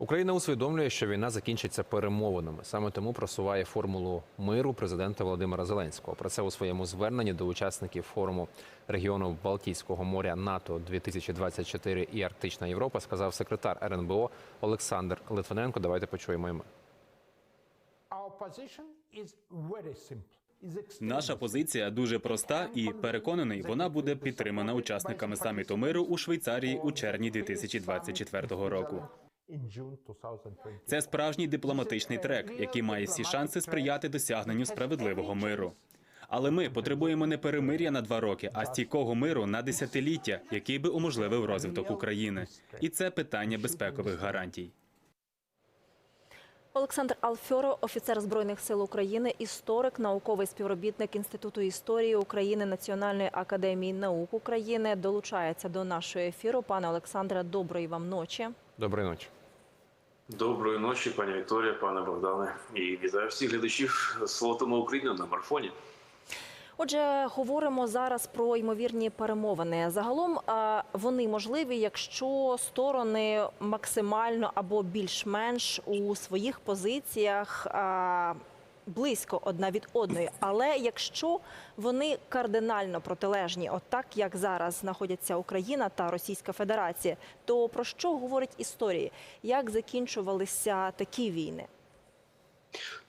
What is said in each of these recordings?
Україна усвідомлює, що війна закінчиться перемовинами. Саме тому просуває формулу миру президента Володимира Зеленського. Про це у своєму зверненні до учасників форуму регіону Балтійського моря НАТО 2024 і Арктична Європа сказав секретар РНБО Олександр Литвиненко. Давайте почуємо і ми. Наша позиція дуже проста і переконаний, вона буде підтримана учасниками саміту миру у Швейцарії у червні 2024 року. In June 2020. Це справжній дипломатичний трек, який має всі шанси сприяти досягненню справедливого миру. Але ми потребуємо не перемир'я на два роки, а стійкого миру на десятиліття, який би уможливив розвиток України. І це питання безпекових гарантій. Олександр Алфьоро, офіцер збройних сил України, історик, науковий співробітник Інституту історії України Національної академії наук України, долучається до нашого ефіру. Пане Олександре, доброї вам ночі. Доброї ночі. Доброї ночі, пані Вікторія, пане Богдане, і вітаю всіх глядачів Слотами України на марафоні. Отже, говоримо зараз про ймовірні перемовини. Загалом вони можливі, якщо сторони максимально або більш-менш у своїх позиціях близько одна від одної. Але якщо вони кардинально протилежні, от так як зараз знаходяться Україна та Російська Федерація, то про що говорить історії? Як закінчувалися такі війни?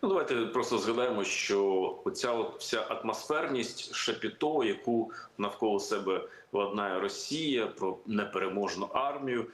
Ну, давайте просто згадаємо, що оця от вся атмосферність шепіто, яку навколо себе ладнає Росія про непереможну армію.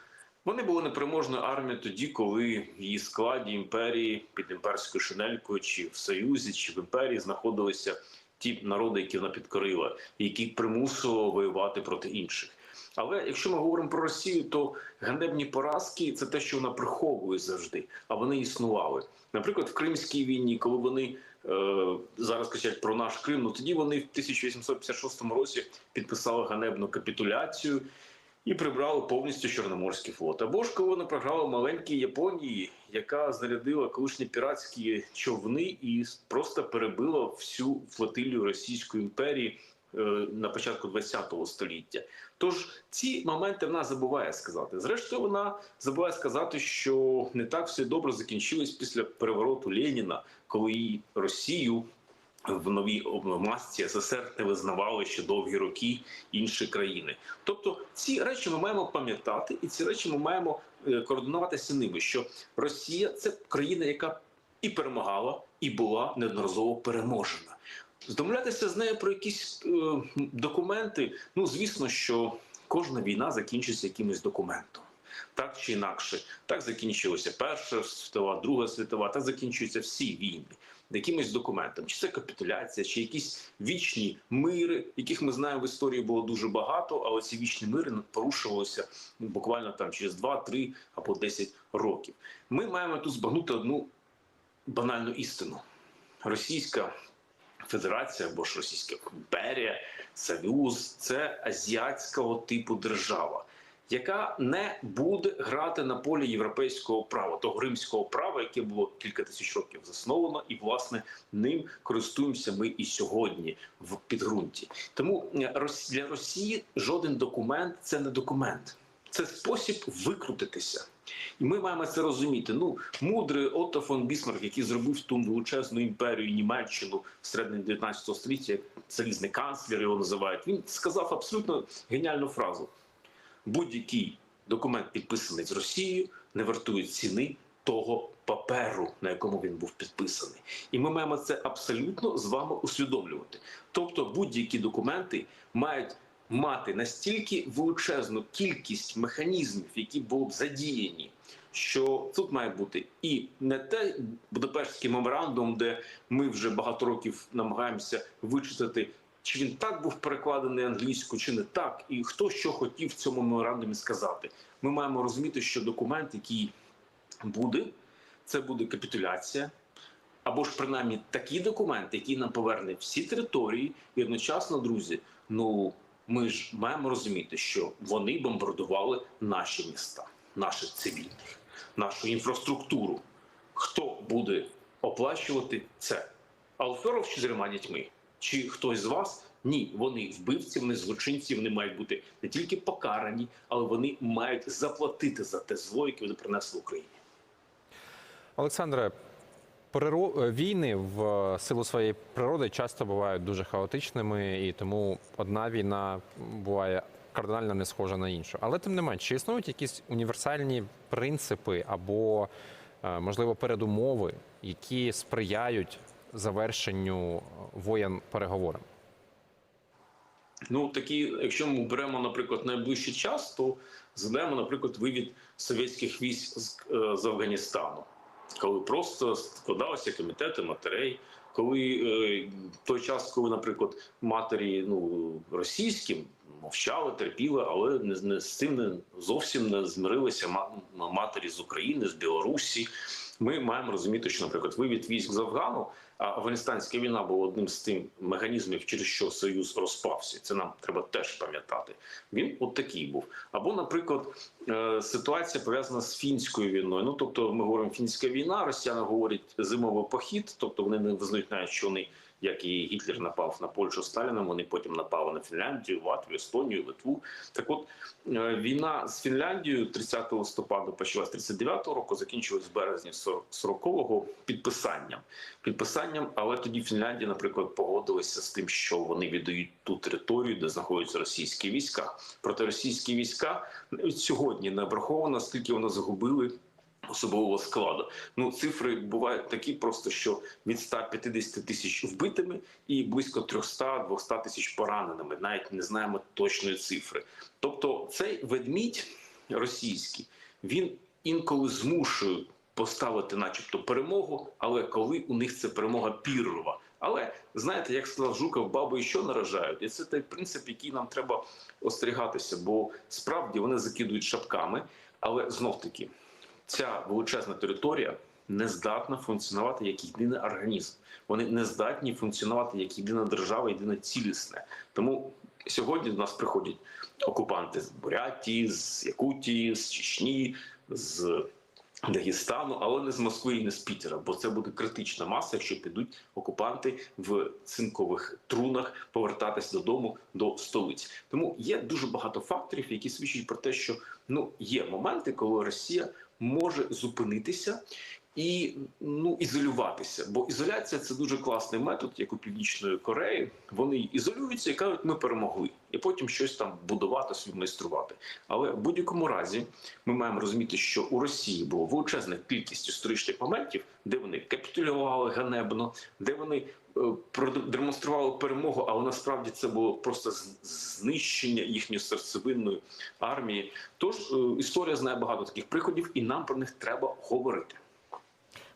Вони були непереможною армією тоді, коли в її складі імперії під імперською шинелькою, чи в Союзі, чи в імперії знаходилися ті народи, які вона підкорила, які примусило воювати проти інших. Але якщо ми говоримо про Росію, то ганебні поразки це те, що вона приховує завжди, а вони існували. Наприклад, в Кримській війні, коли вони е, зараз кричать про наш Крим, ну тоді вони в 1856 році підписали ганебну капітуляцію і прибрали повністю Чорноморський флот. Або ж коли вони програли маленькій Японії, яка зарядила колишні піратські човни і просто перебила всю флотилію Російської імперії е, на початку ХХ століття. Тож ці моменти вона забуває сказати. Зрештою, вона забуває сказати, що не так все добре закінчилось після перевороту Леніна, коли Росію в новій масці СССР не визнавали ще довгі роки інші країни. Тобто ці речі ми маємо пам'ятати, і ці речі ми маємо е, координуватися ними. Що Росія це країна, яка і перемагала, і була неодноразово переможена. Домовлятися з нею про якісь е, документи. Ну звісно, що кожна війна закінчиться якимось документом. Так чи інакше, так закінчилася Перша світова, Друга світова, так закінчуються всі війни якимось документом. Чи це капітуляція, чи якісь вічні мири, яких ми знаємо в історії було дуже багато, але ці вічні мири порушувалися буквально там через 2, 3 або 10 років. Ми маємо тут збагнути одну банальну істину: Російська Федерація або ж Російська імперія, Союз це азіатського типу держава, яка не буде грати на полі європейського права, того римського права, яке було кілька тисяч років засновано, і власне ним користуємося ми і сьогодні в підґрунті. Тому е, для Росії жоден документ це не документ. Це спосіб викрутитися. І ми маємо це розуміти. Ну, мудрий Отто фон Бісмарк, який зробив ту величезну імперію Німеччину в середині 19 століття, як залізний канцлер його називають, він сказав абсолютно геніальну фразу: будь-який документ, підписаний з Росією, не вартує ціни того паперу, на якому він був підписаний. І ми маємо це абсолютно з вами усвідомлювати. Тобто, будь-які документи мають мати настільки величезну кількість механізмів, які були б задіяні, що тут має бути і не те Будапештський меморандум, де ми вже багато років намагаємося вичитати. Чи він так був перекладений англійською, чи не так, і хто що хотів в цьому меморандумі сказати? Ми маємо розуміти, що документ, який буде, це буде капітуляція, або ж принаймні такий документ, який нам поверне всі території, і одночасно, друзі, ну ми ж маємо розуміти, що вони бомбардували наші міста, наших цивільних, нашу інфраструктуру. Хто буде оплачувати це? Алферов з чотирма дітьми? Чи хтось з вас? Ні, вони вбивці, вони злочинці, вони мають бути не тільки покарані, але вони мають заплатити за те зло, яке вони принесли Україні. Олександре, війни в силу своєї природи часто бувають дуже хаотичними, і тому одна війна буває кардинально не схожа на іншу. Але тим не менш, чи існують якісь універсальні принципи або, е, можливо, передумови, які сприяють завершенню е, воєн переговорам? Ну такі, якщо ми беремо, наприклад, найближчий час, то згадаємо, наприклад, вивід совєтських військ з, е, з Афганістану, коли просто складалися комітети матерей. Коли е, той час, коли, наприклад, матері ну російські мовчали, терпіли, але не, не з цим не зовсім не змирилися матері з України, з Білорусі. Ми маємо розуміти, що, наприклад, вивід військ з Афгану, а Афганістанська війна була одним з тим механізмів, через що Союз розпався. Це нам треба теж пам'ятати. Він от такий був. Або, наприклад, е, ситуація пов'язана з фінською війною. Ну тобто, ми говоримо фінська війна, росіяни говорять зимовий похід, тобто вони не визнають навіть, що вони. Як і Гітлер напав на Польщу Сталіном, вони потім напали на Фінляндію, Латвію, Естонію, Литву. Так от е, війна з Фінляндією 30 листопада почалась 39 року, закінчилась в березні 40-го підписанням. Підписанням, але тоді Фінляндія, наприклад, погодилася з тим, що вони віддають ту територію, де знаходяться російські війська. Проте російські війська сьогодні не враховано, скільки вони загубили. Особового складу. Ну цифри бувають такі, просто що від 150 тисяч вбитими і близько 300-200 тисяч пораненими. Навіть не знаємо точної цифри. Тобто, цей ведмідь російський він інколи змушує поставити, начебто, перемогу, але коли у них це перемога піррова. Але знаєте, як сказав Жуков, баби і що наражають, і це той принцип, який нам треба остерігатися, бо справді вони закидують шапками, але знов таки ця величезна територія не здатна функціонувати як єдиний організм. Вони не здатні функціонувати як єдина держава, єдине цілісне. Тому сьогодні до нас приходять окупанти з Бурятії, з Якутії, з Чечні, з Дагестану, але не з Москви і не з Пітера, бо це буде критична маса, якщо підуть окупанти в цинкових трунах повертатись додому до столиць. Тому є дуже багато факторів, які свідчать про те, що ну є моменти, коли Росія може зупинитися і ну ізолюватися. Бо ізоляція це дуже класний метод, як у північної Кореї. Вони ізолюються і кажуть, ми перемогли, і потім щось там будувати, собі майструвати. Але в будь-якому разі ми маємо розуміти, що у Росії було величезна кількість історичних моментів, де вони капітулювали ганебно, де вони е, продемонстрували перемогу, але насправді це було просто знищення їхньої серцевинної армії. Тож е, історія знає багато таких прикладів, і нам про них треба говорити.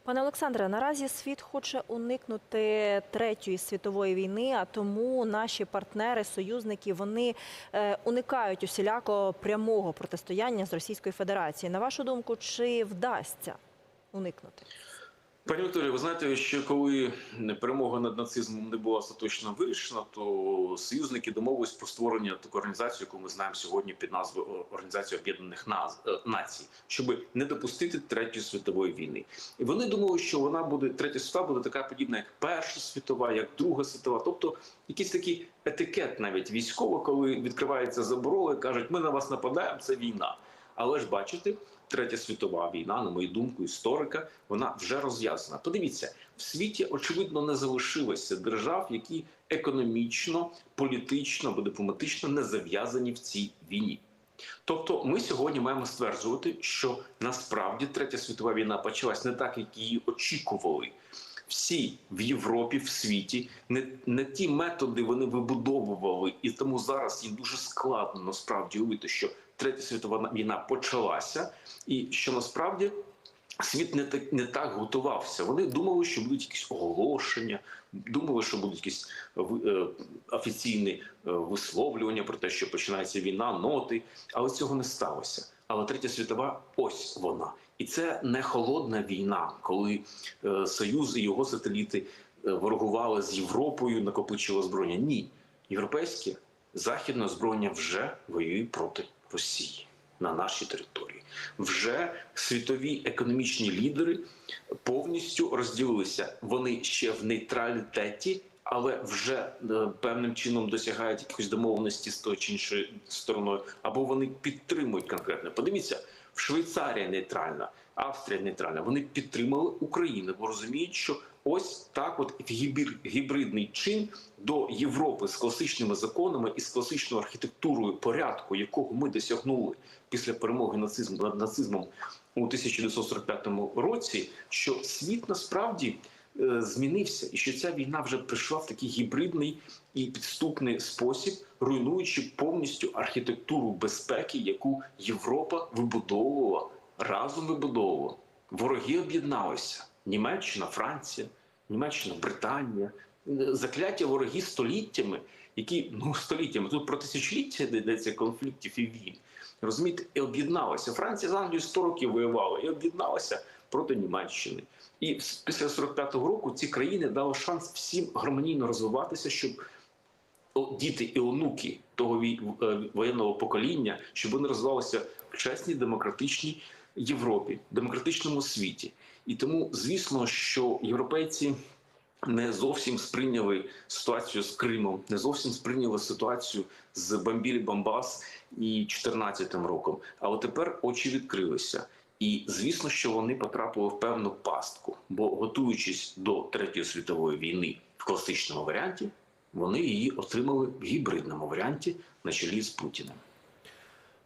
Пане Олександре, наразі світ хоче уникнути третьої світової війни, а тому наші партнери, союзники, вони е, уникають усіляко прямого протистояння з Російською Федерацією. На вашу думку, чи вдасться уникнути? Пані Вікторія, ви знаєте, що коли перемога над нацизмом не була остаточно вирішена, то союзники домовились про створення такої організації, яку ми знаємо сьогодні під назвою Організація Об'єднаних е, Націй, щоб не допустити третьої світової війни. І вони думали, що вона буде третя світова буде така подібна, як Перша світова, як Друга світова, тобто якийсь такий етикет, навіть військово, коли відкривається заборона, кажуть, ми на вас нападаємо, це війна. Але ж бачите, третя світова війна, на мою думку, історика, вона вже розв'язана. Подивіться, в світі очевидно не залишилося держав, які економічно, політично або дипломатично не зав'язані в цій війні. Тобто, ми сьогодні маємо стверджувати, що насправді третя світова війна почалась не так, як її очікували. Всі в Європі, в світі не, не ті методи вони вибудовували, і тому зараз їм дуже складно насправді уявити, що третя світова війна почалася, і що насправді світ не так не так готувався. Вони думали, що будуть якісь оголошення, думали, що будуть якісь е, офіційні е, висловлювання про те, що починається війна, ноти, але цього не сталося. Але третя світова ось вона. І це не холодна війна, коли е, Союз і його сателіти е, ворогували з Європою, накопичили озброєння. Ні, європейське західне озброєння вже воює проти Росії на нашій території. Вже світові економічні лідери повністю розділилися. Вони ще в нейтралітеті, але вже е, певним чином досягають якихось домовленості з тою чи іншою стороною, або вони підтримують конкретно. Подивіться, в Швейцарія нейтральна, Австрія нейтральна. Вони підтримали Україну, бо розуміють, що ось так, от гібридний чин до Європи з класичними законами і з класичною архітектурою порядку, якого ми досягнули після перемоги нацизму над нацизмом у 1945 році, що світ насправді е, змінився, і що ця війна вже прийшла в такий гібридний і підступний спосіб, руйнуючи повністю архітектуру безпеки, яку Європа вибудовувала разом вибудовувала. Вороги об'єдналися: Німеччина, Франція, Німеччина, Британія. Закляття вороги століттями, які ну століттями тут про тисячоліття йдеться конфліктів і війн. Розумієте, і об'єдналася. Франція з Англією 100 років воювала і об'єдналася проти Німеччини. І після 45-го року ці країни дали шанс всім гармонійно розвиватися, щоб діти і онуки того е, воєнного покоління, щоб вони розвивалися в чесній демократичній Європі, демократичному світі. І тому, звісно, що європейці не зовсім сприйняли ситуацію з Кримом, не зовсім сприйняли ситуацію з Бамбілі Бамбас і 14 роком. Але тепер очі відкрилися. І звісно, що вони потрапили в певну пастку, бо готуючись до Третьої світової війни в класичному варіанті, вони її отримали в гібридному варіанті на чолі з Путіним.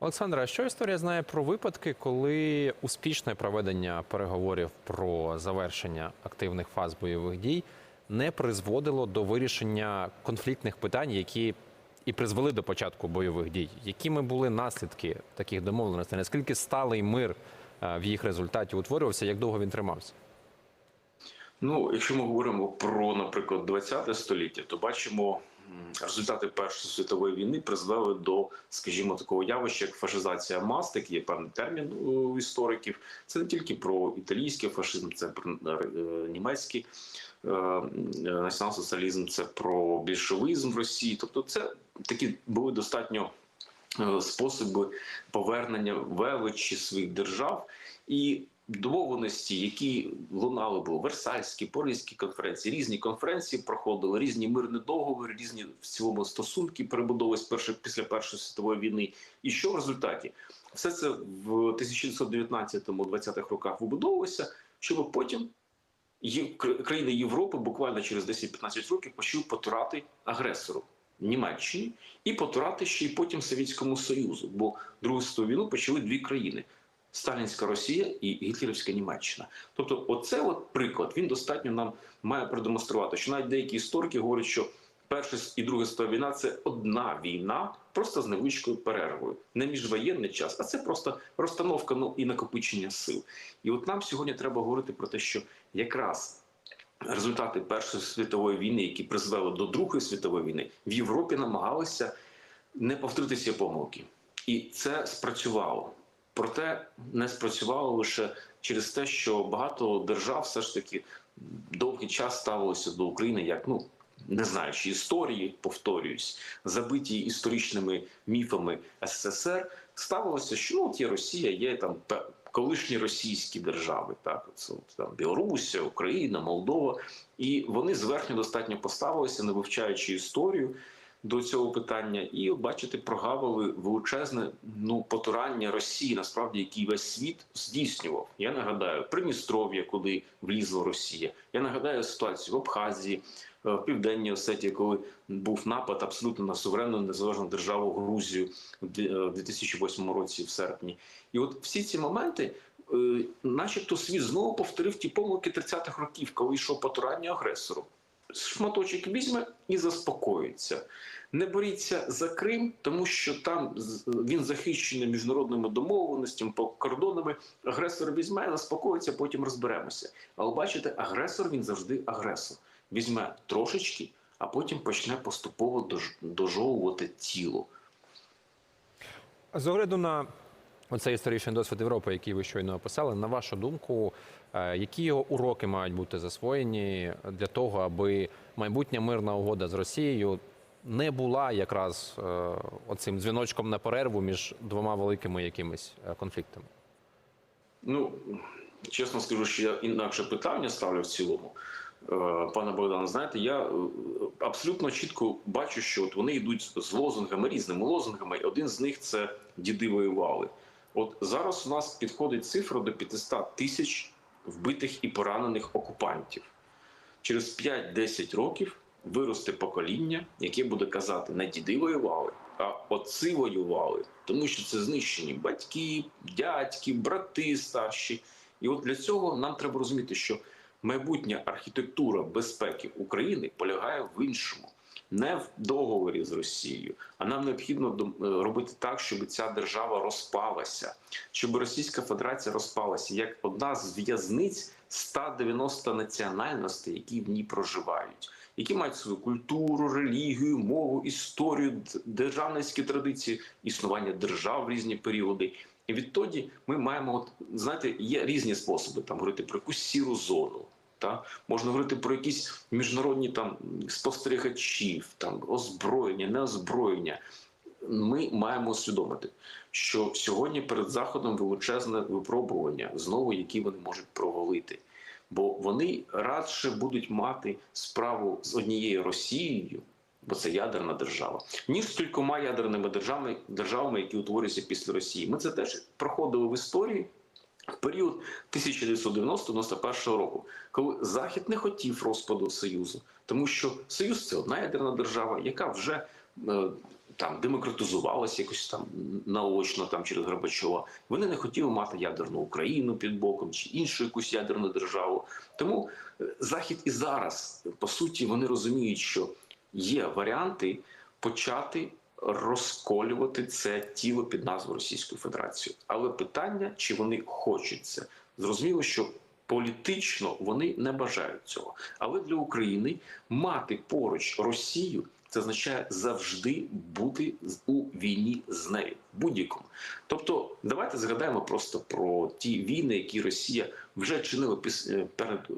Олександра, що історія знає про випадки, коли успішне проведення переговорів про завершення активних фаз бойових дій не призводило до вирішення конфліктних питань, які і призвели до початку бойових дій? Якими були наслідки таких домовленостей? Наскільки сталий мир е, в їх результаті утворювався? Як довго він тримався? Ну, якщо ми говоримо про, наприклад, 20 століття, то бачимо результати Першої світової війни призвели до, скажімо, такого явища, як фашизація мас, такий є певний термін у істориків. Це не тільки про італійський фашизм, це про е, німецький е, націонал-соціалізм, це про більшовизм в Росії. Тобто, це такі були достатньо е, способи повернення величі своїх держав і домовленості, які лунали були Версальські, Паризькі конференції, різні конференції проходили, різні мирні договори, різні в цілому стосунки перебудовувались перше після Першої світової війни. І що в результаті? Все це в 1919-20-х роках вибудовувалося, щоб потім країни Європи буквально через 10-15 років почали потурати агресору Німеччині і потурати ще й потім Совєтському Союзу. Бо Другу світову війну почали дві країни: Сталінська Росія і Гітлерівська Німеччина. Тобто, оце от приклад він достатньо нам має продемонструвати, що навіть деякі історики говорять, що Перша і Друга світова війна це одна війна, просто з невеличкою перервою, не міжвоєнний час, а це просто розстановка ну, і накопичення сил. І от нам сьогодні треба говорити про те, що якраз результати Першої світової війни, які призвели до Другої світової війни, в Європі намагалися не повторити ці помилки. І це спрацювало. Проте не спрацювало лише через те, що багато держав все ж таки довгий час ставилося до України як ну. Не знаючи історії, повторююсь, забиті історичними міфами СССР, ставилося, що ну, от є Росія, є там колишні російські держави, так це от, там Білорусь, Україна, Молдова, і вони зверхньо достатньо поставилися, не вивчаючи історію до цього питання, і от, бачите, прогавили величезне ну потурання Росії, насправді, який весь світ здійснював. Я нагадаю Придністров'я, куди влізла Росія. Я нагадаю ситуацію в Абхазії, е, в Південній Осетії, коли був напад абсолютно на суверенну незалежну державу Грузію в дві- е, в 2008 році, в серпні. І от всі ці моменти, е, начебто, світ знову повторив ті помилки 30-х років, коли йшов потурання агресору. Шматочок візьме і заспокоїться. Не боріться за Крим, тому що там він захищений міжнародними домовленостями по кордонами. Агресор візьме, заспокоїться, потім розберемося. Але бачите, агресор він завжди агресор. Візьме трошечки, а потім почне поступово дожовувати тіло. З огляду на оцей історичний досвід Європи, який ви щойно описали, на вашу думку, які його уроки мають бути засвоєні для того, аби майбутня мирна угода з Росією не була якраз е, оцим дзвіночком на перерву між двома великими якимись е, конфліктами? Ну, чесно скажу, що я інакше питання ставлю в цілому. Е, Пане Богдане, знаєте, я е, абсолютно чітко бачу, що от вони йдуть з лозунгами, різними лозунгами. Один з них це діди воювали. От зараз у нас підходить цифра до 500 тисяч вбитих і поранених окупантів. Через 5-10 років виросте покоління, яке буде казати: не діди воювали, а отці воювали, тому що це знищені батьки, дядьки, брати старші. І от для цього нам треба розуміти, що майбутня архітектура безпеки України полягає в іншому. Не в договорі з Росією, а нам необхідно е, робити так, щоб ця держава розпалася, щоб Російська Федерація розпалася як одна з в'язниць 190 національностей, які в ній проживають, які мають свою культуру, релігію, мову, історію, державницькі традиції, існування держав в різні періоди. І відтоді ми маємо, от знаєте, є різні способи там говорити про якусь сіру зону. Та можна говорити про якісь міжнародні там спостерігачів, там озброєння, неозброєння. Ми маємо усвідомити, що сьогодні перед заходом величезне випробування, знову які вони можуть провалити. Бо вони радше будуть мати справу з однією Росією, бо це ядерна держава, ніж з кількома ядерними державами, державами, які утворюються після Росії. Ми це теж проходили в історії в період 1990-91 року, коли Захід не хотів розпаду Союзу, тому що Союз це одна ядерна держава, яка вже е, там демократизувалася якось там наочно там через Горбачова. Вони не хотіли мати ядерну Україну під боком чи іншу якусь ядерну державу. Тому е, Захід і зараз по суті вони розуміють, що є варіанти почати розколювати це тіло під назвою Російської Федерації. Але питання, чи вони хочуть це, зрозуміло, що політично вони не бажають цього. Але для України мати поруч Росію. Це означає завжди бути у війні з нею будь-якому. Тобто, давайте згадаємо просто про ті війни, які Росія вже чинила е, перед е,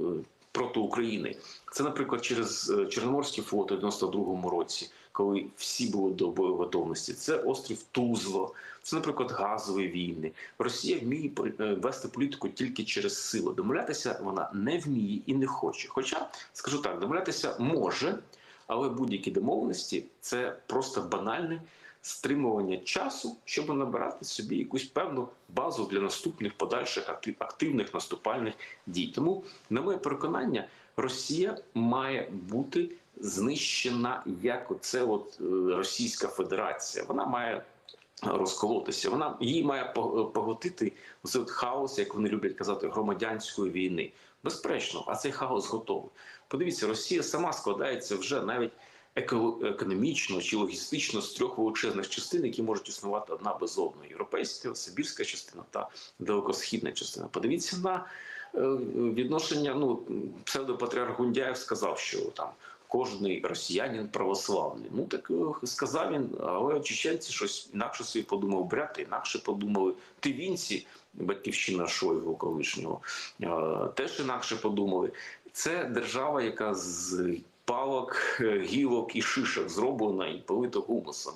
проти України. Це, наприклад, через е, Чорноморський флот у 92-му році, коли всі були до боєготовності. Це острів Тузло, це, наприклад, газові війни. Росія вміє е, вести політику тільки через силу. Домовлятися вона не вміє і не хоче. Хоча, скажу так, домовлятися може, але будь-які домовленості це просто банальне стримування часу, щоб набирати собі якусь певну базу для наступних подальших активних наступальних дій. Тому, на моє переконання, Росія має бути знищена як оце от е, Російська Федерація. Вона має розколотися. Вона її має по- поглотити цей от хаос, як вони люблять казати, громадянської війни. Безперечно, а цей хаос готовий. Подивіться, Росія сама складається вже навіть економічно чи логістично з трьох величезних частин, які можуть існувати одна без одної: європейська, сибірська частина та далекосхідна частина. Подивіться на е, відношення. Ну псевдопатріарх Гундяєв сказав, що там. Кожний росіянин православний. Ну так е, сказав він, але чеченці щось інакше собі подумав, бряти інакше подумали. Тивінці, батьківщина Шойгу колишнього, е, теж інакше подумали. Це держава, яка з палок, е, гілок і шишок зроблена і полита гумусом.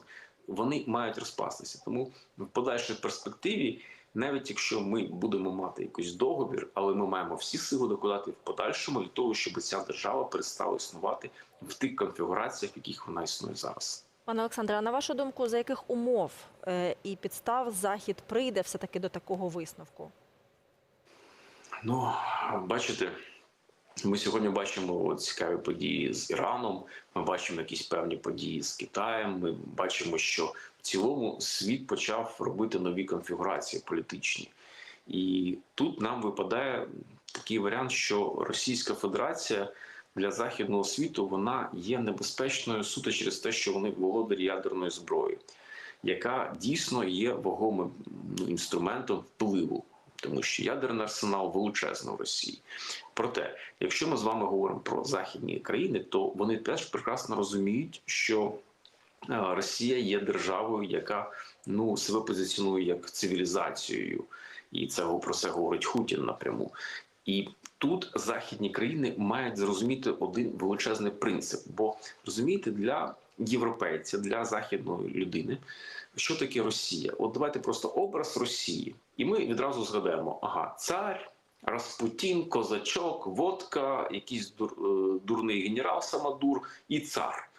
Вони мають розпастися. Тому в подальшій перспективі, навіть якщо ми будемо мати якийсь договір, але ми маємо всі сили докладати в подальшому для того, щоб ця держава перестала існувати в тих конфігураціях, в яких вона існує зараз. Пане Олександре, а на вашу думку, за яких умов е, і підстав Захід прийде все-таки до такого висновку? Ну, бачите, ми сьогодні бачимо цікаві події з Іраном. Ми бачимо якісь певні події з Китаєм. Ми бачимо, що в цілому світ почав робити нові конфігурації політичні. І тут нам випадає такий варіант, що Російська Федерація для західного світу вона є небезпечною суто через те, що вони володарі ядерної зброї, яка дійсно є вагомим ну, інструментом впливу тому що ядерний арсенал величезний в Росії. Проте, якщо ми з вами говоримо про західні країни, то вони теж прекрасно розуміють, що е, Росія є державою, яка ну себе позиціонує як цивілізацією, і це про це говорить Хутін напряму. І тут західні країни мають зрозуміти один величезний принцип. Бо розумієте, для європейця, для західної людини, що таке Росія? От давайте просто образ Росії, і ми відразу згадаємо: ага, цар, Распутін, козачок, водка, якийсь дур, е, дурний генерал Самодур і цар.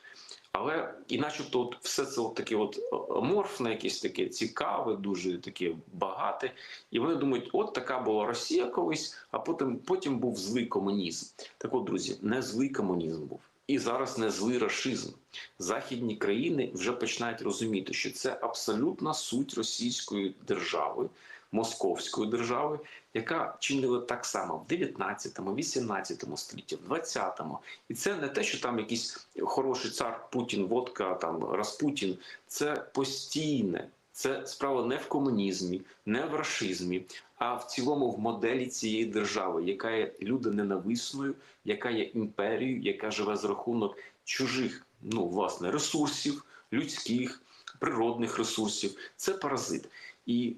Але і начебто от все це от таке от аморфне, якесь таке цікаве, дуже таке багате. І вони думають, от така була Росія колись, а потім, потім був злий комунізм. Так от, друзі, не злий комунізм був. І зараз не злий рашизм. Західні країни вже починають розуміти, що це абсолютна суть російської держави, московської держави, яка чинила так само в 19-му, 18 столітті, в 20-му. І це не те, що там якийсь хороший цар Путін, водка, там Распутін. Це постійне. Це справа не в комунізмі, не в рашизмі, а в цілому в моделі цієї держави, яка є людоненависною, яка є імперією, яка живе за рахунок чужих, ну власне, ресурсів, людських, природних ресурсів. Це паразит. І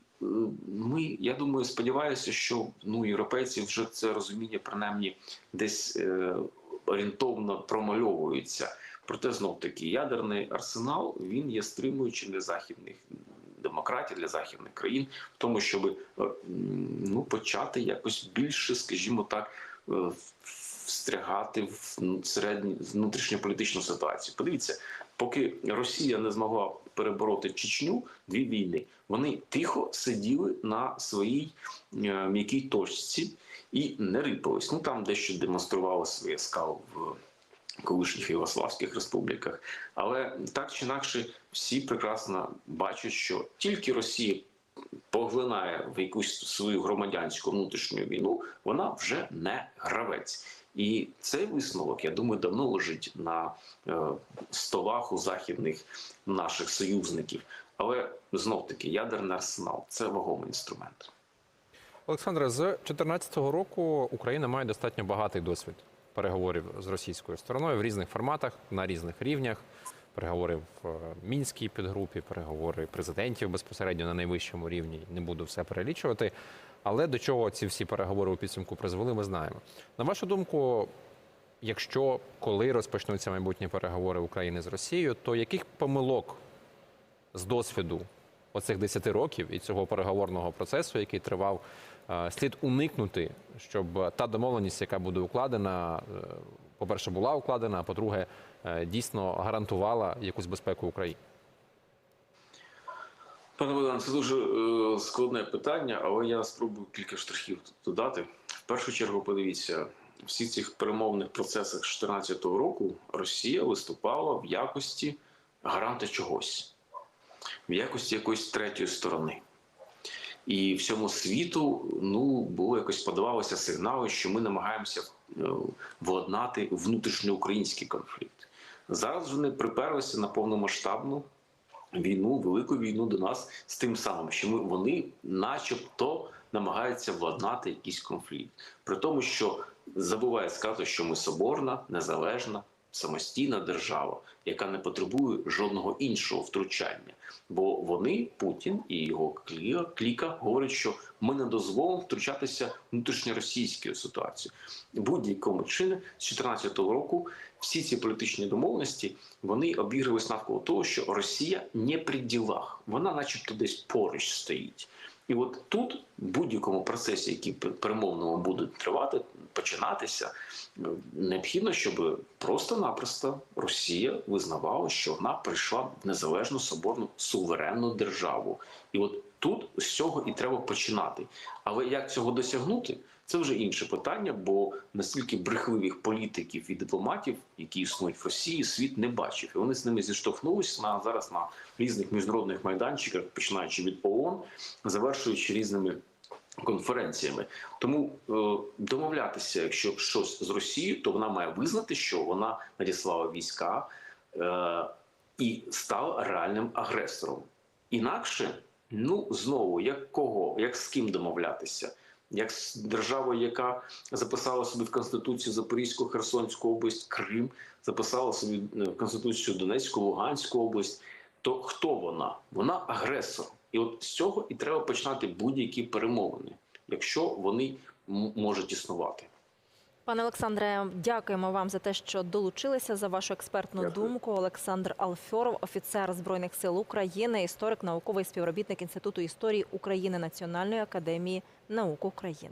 ми, я думаю, сподіваюся, що ну європейці вже це розуміння принаймні десь е, орієнтовно промальовуються. Проте знов таки ядерний арсенал він є стримуючим для західних демократій, для західних країн в тому, щоб е, ну почати якось більше, скажімо так, е, встрягати в середню внутрішньополітичну ситуацію. Подивіться, поки Росія не змогла перебороти Чечню, дві війни, вони тихо сиділи на своїй е, м'якій точці і не рипались. Ну там дещо демонстрували своє скал в колишніх Єгославських республіках. Але так чи інакше, всі прекрасно бачать, що тільки Росія поглинає в якусь свою громадянську внутрішню війну, вона вже не гравець. І цей висновок, я думаю, давно лежить на е, столах у західних наших союзників. Але знов таки ядерний арсенал це вагомий інструмент. Олександре, з 2014 року Україна має достатньо багатий досвід переговорів з російською стороною в різних форматах, на різних рівнях. Переговори в е, мінській підгрупі, переговори президентів безпосередньо на найвищому рівні. Не буду все перелічувати. Але до чого ці всі переговори у підсумку призвели, ми знаємо. На вашу думку, якщо коли розпочнуться майбутні переговори України з Росією, то яких помилок з досвіду оцих 10 років і цього переговорного процесу, який тривав, е, слід уникнути, щоб та домовленість, яка буде укладена, е, по-перше, була укладена, а по-друге, е, дійсно гарантувала якусь безпеку Україні. Пане Богдан, це дуже е, складне питання, але я спробую кілька штрихів додати. В першу чергу, подивіться, в всіх цих перемовних процесах 2014 року Росія виступала в якості гаранта чогось, в якості якоїсь третьої сторони. І всьому світу ну було якось подавалося сигнали, що ми намагаємося е, владнати внутрішньоукраїнський конфлікт. Зараз вони приперлися на повномасштабну війну, велику війну до нас з тим самим, що ми вони, начебто, намагаються владнати якийсь конфлікт, при тому, що забуває сказати, що ми соборна, незалежна, самостійна держава, яка не потребує жодного іншого втручання. Бо вони, Путін і його кліка, говорять, що ми не дозволимо втручатися в внутрішньоросійську ситуацію. Будь-якому чині з 2014 року всі ці політичні домовленості вони обігрувались навколо того, що Росія не при ділах, вона, начебто, десь поруч стоїть. І от тут, в будь-якому процесі, який перемовному буде тривати, починатися, необхідно, щоб просто-напросто Росія визнавала, що вона прийшла в незалежну соборну суверенну державу. І от тут з цього і треба починати. Але як цього досягнути? Це вже інше питання, бо настільки брехливих політиків і дипломатів, які існують в Росії, світ не бачив. І вони з ними зіштовхнулися на зараз на різних міжнародних майданчиках, починаючи від ООН, завершуючи різними конференціями. Тому е, домовлятися, якщо щось з Росією, то вона має визнати, що вона надіслала війська е, і стала реальним агресором. Інакше, ну знову як кого, як з ким домовлятися як держава, яка записала собі в Конституцію Запорізьку, Херсонську область, Крим, записала собі в Конституцію Донецьку, Луганську область, то хто вона? Вона агресор. І от з цього і треба починати будь-які перемовини, якщо вони можуть існувати. Пане Олександре, дякуємо вам за те, що долучилися за вашу експертну Дякую. думку. Олександр Алфьоров, офіцер збройних сил України, історик, науковий співробітник Інституту історії України Національної академії наук України.